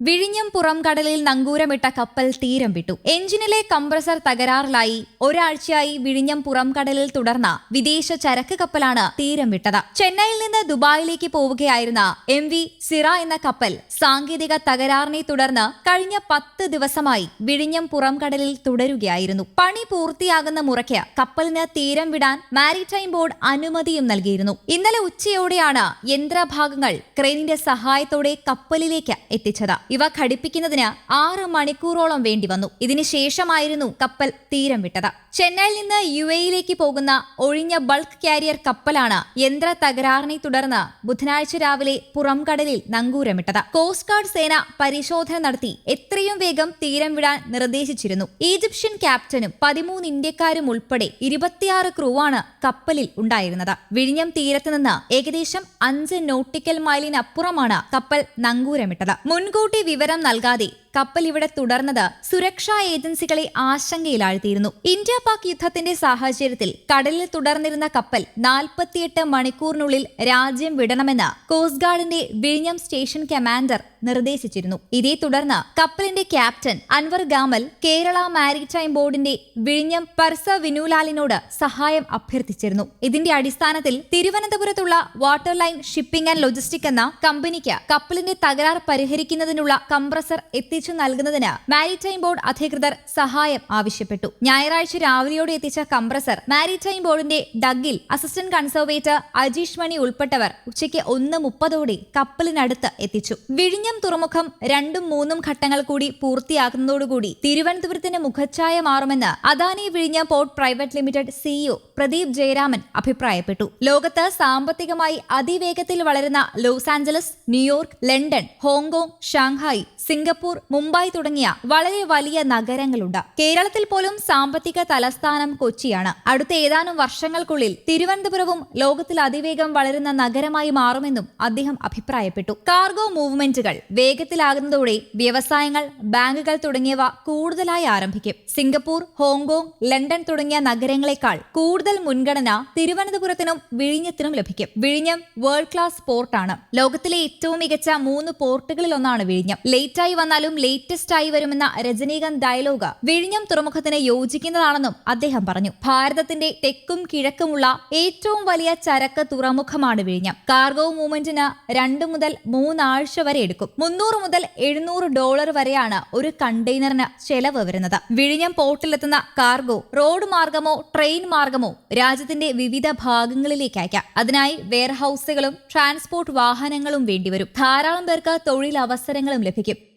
വിഴിഞ്ഞം പുറംകടലിൽ നങ്കൂരമിട്ട കപ്പൽ തീരം വിട്ടു. എഞ്ചിനിലെ കംപ്രസർ തകരാറിലായി. ഒരാഴ്ചയായി വിഴിഞ്ഞം പുറംകടലിൽ തുടർന്ന വിദേശ ചരക്ക് കപ്പലാണ് തീരം വിട്ടത്. ചെന്നൈയിൽ നിന്ന് ദുബായിലേക്ക് പോവുകയായിരുന്ന എം വി സിറ എന്ന കപ്പൽ സാങ്കേതിക തകരാറിനെ തുടർന്ന് കഴിഞ്ഞ പത്ത് ദിവസമായി വിഴിഞ്ഞം പുറംകടലിൽ തുടരുകയായിരുന്നു. പണി പൂർത്തിയാകുന്ന മുറയ്ക്ക് കപ്പലിന് തീരം വിടാൻ മാരിടൈം ബോർഡ് അനുമതിയും നൽകിയിരുന്നു. ഇന്നലെ ഉച്ചയോടെയാണ് യന്ത്രഭാഗങ്ങൾ ക്രെയിനിന്റെ സഹായത്തോടെ കപ്പലിലേക്ക് എത്തിച്ചത്. ഇവ ഘടിപ്പിക്കുന്നതിന് ആറ് മണിക്കൂറോളം വേണ്ടി വന്നു. ഇതിനുശേഷമായിരുന്നു കപ്പൽ തീരം വിട്ടത്. ചെന്നൈയിൽ നിന്ന് യു എയിലേക്ക് പോകുന്ന ഒഴിഞ്ഞ ബൾക്ക് കാരിയർ കപ്പലാണ് യന്ത്ര തകരാറിനെ തുടർന്ന് ബുധനാഴ്ച രാവിലെ പുറംകടലിൽ നങ്കൂരമിട്ടത് കോസ്റ്റ് ഗാർഡ് സേന പരിശോധന നടത്തി എത്രയും വേഗം തീരം വിടാൻ നിർദ്ദേശിച്ചിരുന്നു. ഈജിപ്ഷ്യൻ ക്യാപ്റ്റനും പതിമൂന്ന് ഇന്ത്യക്കാരും ഉൾപ്പെടെ ഇരുപത്തിയാറ് ക്രൂവാണ് കപ്പലിൽ ഉണ്ടായിരുന്നത്. വിഴിഞ്ഞം തീരത്ത് നിന്ന് ഏകദേശം അഞ്ച് നോട്ടിക്കൽ മൈലിനപ്പുറമാണ് കപ്പൽ നങ്കൂരമിട്ടത്. മുൻകൂട്ടി വിവരം നൽകാതെ കപ്പൽ ഇവിടെ തുടർന്നത് സുരക്ഷാ ഏജൻസികളെ ആശങ്കയിലാഴ്ത്തിയിരുന്നു. ഇന്ത്യ പാക് യുദ്ധത്തിന്റെ സാഹചര്യത്തിൽ കടലിൽ തുടർന്നിരുന്ന കപ്പൽ നാൽപ്പത്തിയെട്ട് മണിക്കൂറിനുള്ളിൽ രാജ്യം വിടണമെന്ന് കോസ്റ്റ് ഗാർഡിന്റെ വിഴിഞ്ഞം സ്റ്റേഷൻ കമാൻഡർ നിർദ്ദേശിച്ചിരുന്നു. ഇതേ തുടർന്ന് കപ്പലിന്റെ captain Anwar Gamal Kerala maritime ബോർഡിന്റെ വിഴിഞ്ഞം പർസ വിനുലാലിനോട് സഹായം അഭ്യർത്ഥിച്ചിരുന്നു. ഇതിന്റെ അടിസ്ഥാനത്തിൽ തിരുവനന്തപുരത്തുള്ള water line shipping and logistic എന്ന കമ്പനിക്ക് കപ്പലിന്റെ തകരാർ പരിഹരിക്കുന്നതിനുള്ള കംപ്രസർ എത്തിച്ചു നൽകുന്നതിന് മാരിടൈം ബോർഡ് അധികൃതർ സഹായം ആവശ്യപ്പെട്ടു. ഞായറാഴ്ച രാവിലെയോടെ എത്തിച്ച കംപ്രസർ മാരിടൈം ബോർഡിന്റെ ഡഗിൽ അസിസ്റ്റന്റ് കൺസർവേറ്റർ അജീഷ് മണി ഉൾപ്പെട്ടവർ ഉച്ചയ്ക്ക് ഒന്ന് മുപ്പതോടെ കപ്പലിനടുത്ത് എത്തിച്ചു. വിഴിഞ്ഞം തുറമുഖം രണ്ടും മൂന്നും ഘട്ടങ്ങൾ കൂടി പൂർത്തിയാക്കുന്നതോടുകൂടി തിരുവനന്തപുരത്തിന് മുഖച്ഛായ മാറുമെന്ന് Adani വിഴിഞ്ഞ port private limited CEO Pradeep Jayaraman അഭിപ്രായപ്പെട്ടു. ലോകത്ത് സാമ്പത്തികമായി അതിവേഗത്തിൽ വളരുന്ന Los Angeles New York London Hong Kong Shanghai Singapore Mumbai തുടങ്ങിയ വളരെ വലിയ നഗരങ്ങളുണ്ട്. കേരളത്തിൽ പോലും സാമ്പത്തിക തലസ്ഥാനം കൊച്ചിയാണ്. അടുത്ത ഏതാനും വർഷങ്ങൾക്കുള്ളിൽ തിരുവനന്തപുരവും ലോകത്തിൽ അതിവേഗം വളരുന്ന നഗരമായി മാറുമെന്നും അദ്ദേഹം അഭിപ്രായപ്പെട്ടു. കാർഗോ മൂവ്മെന്റുകൾ വേഗത്തിലാകുന്നതോടെ വ്യവസായങ്ങൾ ബാങ്കുകൾ തുടങ്ങിയവ കൂടുതലായി ആരംഭിക്കും. സിംഗപ്പൂർ ഹോങ്കോങ് ലണ്ടൻ തുടങ്ങിയ നഗരങ്ങളെക്കാൾ കൂടുതൽ മുൻഗണന തിരുവനന്തപുരത്തിനും വിഴിഞ്ഞത്തിനും ലഭിക്കും. വിഴിഞ്ഞം വേൾഡ് ക്ലാസ് പോർട്ടാണ് ലോകത്തിലെ ഏറ്റവും മികച്ച മൂന്ന് പോർട്ടുകളിൽ ഒന്നാണ് വിഴിഞ്ഞം ലേറ്റായി വന്നാലും ലേറ്റസ്റ്റ് ആയി വരുമെന്ന രജനീകാന്ത് ഡയലോഗ് വിഴിഞ്ഞം തുറമുഖത്തിന് യോജിക്കുന്നതാണെന്നും അദ്ദേഹം പറഞ്ഞു. ഭാരതത്തിന്റെ തെക്കും കിഴക്കുമുള്ള ഏറ്റവും വലിയ ചരക്ക് തുറമുഖമാണ് വിഴിഞ്ഞം. കാർഗോ മൂവ്മെന്റിന് രണ്ട് മുതൽ മൂന്നാഴ്ച വരെ എടുക്കും. മുന്നൂറ് മുതൽ എഴുന്നൂറ് ഡോളർ വരെയാണ് ഒരു കണ്ടെയ്നറിന് ചെലവ് വരുന്നത്. വിഴിഞ്ഞം പോർട്ടിലെത്തുന്ന കാർഗോ റോഡ് മാർഗമോ ട്രെയിൻ മാർഗമോ രാജ്യത്തിന്റെ വിവിധ ഭാഗങ്ങളിലേക്ക് അയക്കാം. അതിനായി വെയർഹൌസുകളും ട്രാൻസ്പോർട്ട് വാഹനങ്ങളും വേണ്ടിവരും. ധാരാളം പേർക്ക് തൊഴിലവസരങ്ങളും ലഭിക്കും.